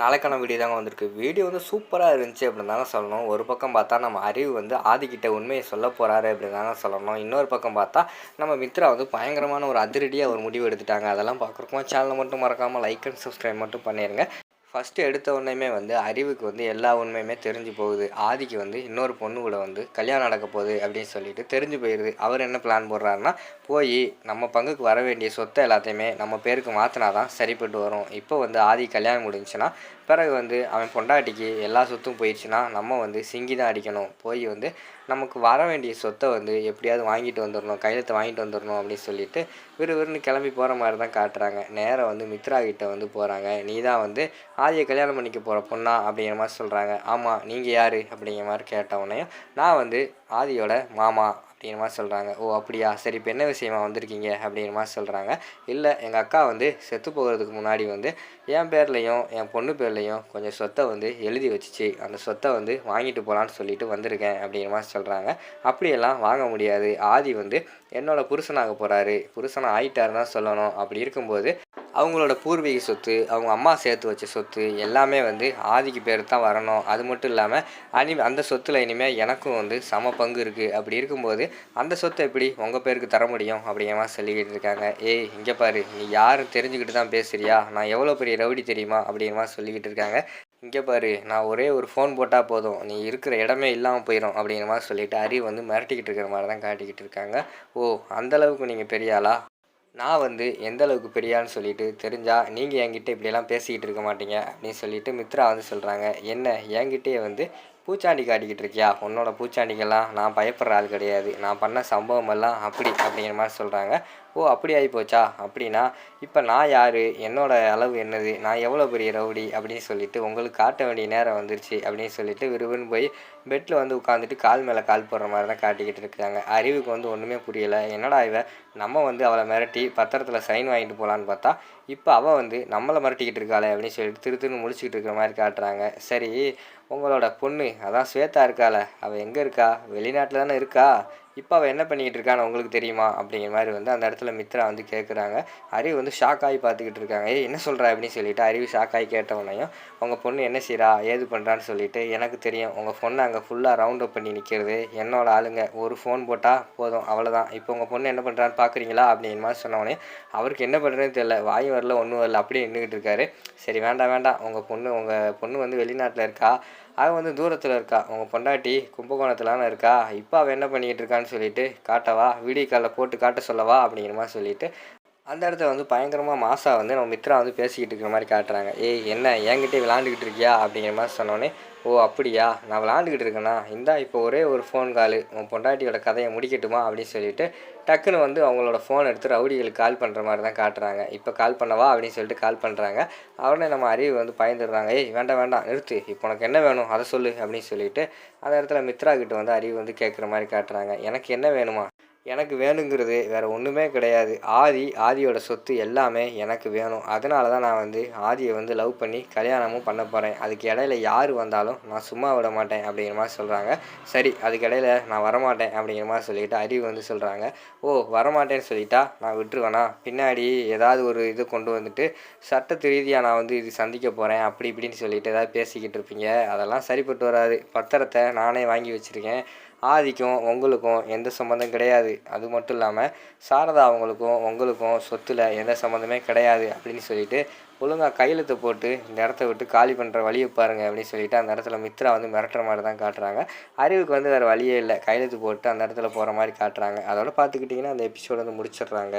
நாளைக்கான வீடியோ தாங்க வந்திருக்கு. வீடியோ வந்து சூப்பராக இருந்துச்சு அப்படின்னு தாங்க சொல்லணும். ஒரு பக்கம் பார்த்தா நம்ம அறிவு வந்து ஆதிக்கிட்ட உண்மையை சொல்ல போகிறாரு அப்படின்னு தாங்க சொல்லணும். இன்னொரு பக்கம் பார்த்தா நம்ம மித்ரா வந்து பயங்கரமான ஒரு அதிரடியாக ஒரு முடிவு எடுத்துட்டாங்க. அதெல்லாம் பார்க்குறக்கும் சேனலை மட்டும் மறக்காமல் லைக் அண்ட் சப்ஸ்கிரைப் மட்டும் பண்ணிடுங்க ஃபஸ்ட்டு எடுத்த உடனேமே வந்து அறிவுக்கு வந்து எல்லா உண்மையுமே தெரிஞ்சு போகுது. ஆதிக்கு வந்து இன்னொரு பொண்ணு கூட வந்து கல்யாணம் நடக்க போகுது அப்படின்னு சொல்லிட்டு தெரிஞ்சு போயிடுது அவர் என்ன பிளான் போடுறாருன்னா போய் நம்ம பங்குக்கு வர வேண்டிய சொத்தை எல்லாத்தையுமே நம்ம பேருக்கு மாற்றினா தான் சரிப்பட்டு வரும். இப்போ வந்து ஆதி கல்யாணம் முடிஞ்சுன்னா பிறகு வந்து அவன் பொண்டாட்டிக்கு எல்லா சொத்தும் போயிடுச்சுன்னா நம்ம வந்து சிங்கி தான் அடிக்கணும். போய் வந்து நமக்கு வர வேண்டிய சொத்தை வந்து எப்படியாவது வாங்கிட்டு வந்துடணும் கையெழுத்து வாங்கிட்டு வந்துடணும் அப்படின்னு சொல்லிட்டு விறுவிறுன்னு கிளம்பி போகிற மாதிரி தான் காட்டுறாங்க. நேராக வந்து மித்ரா கிட்டே வந்து போகிறாங்க நீ தான் வந்து ஆதியை கல்யாணம் பண்ணிக்க போகிற பொண்ணா? அப்படிங்கிற மாதிரி சொல்கிறாங்க ஆமாம் நீங்கள் யார்? அப்படிங்கிற மாதிரி கேட்டவுடனே நான் வந்து ஆதியோட மாமா. அப்படிங்கிற மாதிரி சொல்கிறாங்க ஓ அப்படியா? சரி இப்போ என்ன விஷயமா வந்திருக்கீங்க? அப்படிங்கிற மாதிரி சொல்கிறாங்க இல்லை எங்கள் அக்கா வந்து செத்து போகிறதுக்கு முன்னாடி வந்து என் பேர்லேயும் என் பொண்ணு பேர்லேயும் கொஞ்சம் சொத்தை வந்து எழுதி வச்சுச்சு. அந்த சொத்தை வந்து வாங்கிட்டு போகலான்னு சொல்லிட்டு வந்திருக்கேன் அப்படிங்கிற மாதிரி சொல்கிறாங்க அப்படியெல்லாம் வாங்க முடியாது. ஆதி வந்து என்னோட புருஷனாக போகிறாரு புருஷனாக ஆயிட்டாருன்னு தான் சொல்லணும். அப்படி இருக்கும்போது அவங்களோட பூர்வீக சொத்து அவங்க அம்மா சேர்த்து வச்ச சொத்து எல்லாமே வந்து ஆதிக்கு பேர் தான் வரணும். அது மட்டும் இல்லாமல் அனி அந்த சொத்தில் இனிமேல் எனக்கும் வந்து சம பங்கு இருக்குது அப்படி இருக்கும்போது அந்த சொத்தை எப்படி உங்கள் பேருக்கு தர முடியும்? அப்படிங்கிற சொல்லிக்கிட்டு இருக்காங்க. ஏய் இங்கே பாரு. நீ யாரும் தெரிஞ்சுக்கிட்டு தான் பேசுறியா? நான் எவ்வளோ பெரிய ரவுடி தெரியுமா? அப்படிங்கிற சொல்லிக்கிட்டு இருக்காங்க. இங்கே பாரு நான் ஒரே ஒரு ஃபோன் போட்டால் போதும். நீ இருக்கிற இடமே இல்லாமல் போயிடும் அப்படிங்கிற மாதிரி சொல்லிவிட்டு அறிவு வந்து மிரட்டிக்கிட்டு இருக்கிற மாதிரி தான் காட்டிக்கிட்டு இருக்காங்க. ஓ அந்தளவுக்கு நீங்கள் பெரிய ஆளா? நான் வந்து எந்த அளவுக்கு பெரியான்னு சொல்லிட்டு தெரிஞ்சால் நீங்கள் என்கிட்ட இப்படியெல்லாம் பேசிக்கிட்டு இருக்க மாட்டீங்க அப்படின்னு சொல்லிட்டு மித்ரா வந்து சொல்கிறாங்க என்ன என்கிட்டயே வந்து பூச்சாண்டி காட்டிக்கிட்டு இருக்கியா? உன்னோட பூச்சாண்டிக்கெல்லாம் நான் பயப்படுற ஆள் கிடையாது. நான் பண்ண சம்பவம் எல்லாம் அப்படி அப்படிங்கிற மாதிரி சொல்கிறாங்க ஓ அப்படி ஆகி போச்சா அப்படின்னா இப்போ நான் யார்? என்னோட அளவு என்னது? நான் எவ்வளோ பெரிய ரவுடி? அப்படின்னு சொல்லிட்டு உங்களுக்கு காட்ட வேண்டிய நேரம் வந்துருச்சு அப்படின்னு சொல்லிட்டு விறுவிறுன்னு போய் பெட்டில் வந்து உட்காந்துட்டு கால் மேலே கால் போடுற மாதிரி தான் காட்டிக்கிட்டு இருக்காங்க. அறிவுக்கு வந்து ஒன்றுமே புரியலை. என்னடா இவ? நம்ம வந்து அவளை மிரட்டி பத்திரத்தில் சைன் வாங்கிட்டு போகலான்னு பார்த்தா இப்போ அவள் வந்து நம்மளை மிரட்டிக்கிட்டு இருக்காளே அப்படின்னு சொல்லிட்டு திரு திருன்னு முடிச்சுக்கிட்டு இருக்கிற மாதிரி காட்டுறாங்க. சரி உங்களோட பொண்ணு அதான் ஸ்வேதா இருக்காள. அவள் எங்கே இருக்கா? வெளிநாட்டில் தானே இருக்கா? இப்போ அவள் என்ன பண்ணிக்கிட்டு இருக்கான்னு உங்களுக்கு தெரியுமா? அப்படிங்கிற மாதிரி வந்து அந்த இடத்துல மித்ரா வந்து கேட்குறாங்க அறிவு வந்து ஷாக் ஆகி பார்த்துக்கிட்டு இருக்காங்க. ஏய் என்ன சொல்கிறா அப்படின்னு சொல்லிட்டு அறிவு ஷாக் ஆகி கேட்டவனையும் உங்கள் பொண்ணு என்ன செய்கிறா ஏது பண்ணுறான்னு சொல்லிட்டு எனக்கு தெரியும். உங்கள் பொண்ணு அங்கே ஃபுல்லாக ரவுண்ட் அப் பண்ணி நிற்கிறது என்னோட ஆளுங்க. ஒரு ஃபோன் போட்டால் போதும். அவ்வளோதான் இப்போ உங்கள் பொண்ணு என்ன பண்ணுறான்னு பார்க்குறீங்களா? அப்படிங்கிற மாதிரி சொன்னவொடனே அவருக்கு என்ன பண்ணுறதுன்னு தெரியல. வாய் வரல ஒன்றும் வரல. அப்படியே நின்றுக்கிட்டு இருக்காரு. சரி வேண்டாம் வேண்டாம். உங்கள் பொண்ணு உங்கள் பொண்ணு வந்து வெளிநாட்டில் இருக்கா? அவன் வந்து தூரத்தில் இருக்கா. உங்கள் பொண்டாட்டி கும்பகோணத்துலான இருக்கா? இப்போ அவள் என்ன பண்ணிக்கிட்டு இருக்கான்னு சொல்லிட்டு காட்டவா வீடியோ காலில் போட்டு காட்ட சொல்லவா? அப்படிங்கிற மாதிரி சொல்லிட்டு அந்த இடத்துல வந்து பயங்கரமாக மாசா வந்து நம்ம மித்ரா வந்து பேசிக்கிட்டு இருக்கிற மாதிரி காட்டுறாங்க. ஏய் என்ன என்கிட்டே விளாண்டுக்கிட்டு இருக்கியா? அப்படிங்கிற மாதிரி சொன்னோன்னே ஓ அப்படியா? நான் விளாண்டுக்கிட்டு இருக்கேனா? இந்தா இப்போ ஒரே ஒரு ஃபோன் கால் உன் பொண்டாட்டியோட கதையை முடிக்கட்டுமா? அப்படின்னு சொல்லிட்டு டக்குன்னு வந்து அவங்களோட ஃபோன் எடுத்து ரவுடிகளுக்கு கால் பண்ணுற மாதிரி தான் காட்டுறாங்க. இப்போ கால் பண்ணவா? அப்படின்னு சொல்லிட்டு கால் பண்ணுறாங்க அவனே நம்ம அறிவு வந்து பயந்துடுறாங்க. ஏய் வேண்டாம் வேண்டாம் நிறுத்து. இப்போ உனக்கு என்ன வேணும்? அதை சொல்லு. அப்படின்னு சொல்லிட்டு அந்த இடத்துல மித்ரா கிட்ட வந்து அறிவு வந்து கேட்குற மாதிரி காட்டுறாங்க. எனக்கு என்ன வேணுமா? எனக்கு வேணுங்கிறது வேறு ஒன்றுமே கிடையாது. ஆதி ஆதியோட சொத்து எல்லாமே எனக்கு வேணும். அதனால தான் நான் வந்து ஆதியை வந்து லவ் பண்ணி கல்யாணமும் பண்ண போகிறேன் அதுக்கு இடையில யார் வந்தாலும் நான் சும்மா விட மாட்டேன் அப்படிங்கிற மாதிரி சொல்கிறாங்க சரி அதுக்கு இடையில நான் வரமாட்டேன் அப்படிங்கிற மாதிரி சொல்லிட்டு அறிவு வந்து சொல்கிறாங்க ஓ வரமாட்டேன்னு சொல்லிட்டா நான் விட்டுருவேனா? பின்னாடி ஏதாவது ஒரு இது கொண்டு வந்துட்டு சட்டத்து ரீதியாக நான் வந்து இது சந்திக்க போகிறேன் அப்படி இப்படின்னு சொல்லிட்டு ஏதாவது பேசிக்கிட்டு இருப்பீங்க. அதெல்லாம் சரிப்பட்டு வராது. பத்திரத்தை நானே வாங்கி வச்சுருக்கேன். ஆதிக்கும் உங்களுக்கும் எந்த சம்மந்தம் கிடையாது. அது மட்டும் இல்லாமல் சாரதா அவங்களுக்கும் உங்களுக்கும் சொத்தில் எந்த சம்மந்தமே கிடையாது அப்படின்னு சொல்லிட்டு ஒழுங்காக கையெழுத்து போட்டு இந்த இடத்த விட்டு காலி பண்ணுற வழியை பாருங்கள் அப்படின்னு சொல்லிட்டு அந்த இடத்துல மித்ரா வந்து மிரட்டுற மாதிரி தான் காட்டுறாங்க. அறிவுக்கு வந்து வேறு வழியே இல்லை. கையெழுத்து போட்டு அந்த இடத்துல போகிற மாதிரி காட்டுறாங்க. அதோட பார்த்துக்கிட்டிங்கன்னா அந்த எபிசோடு வந்து முடிச்சிடுறாங்க.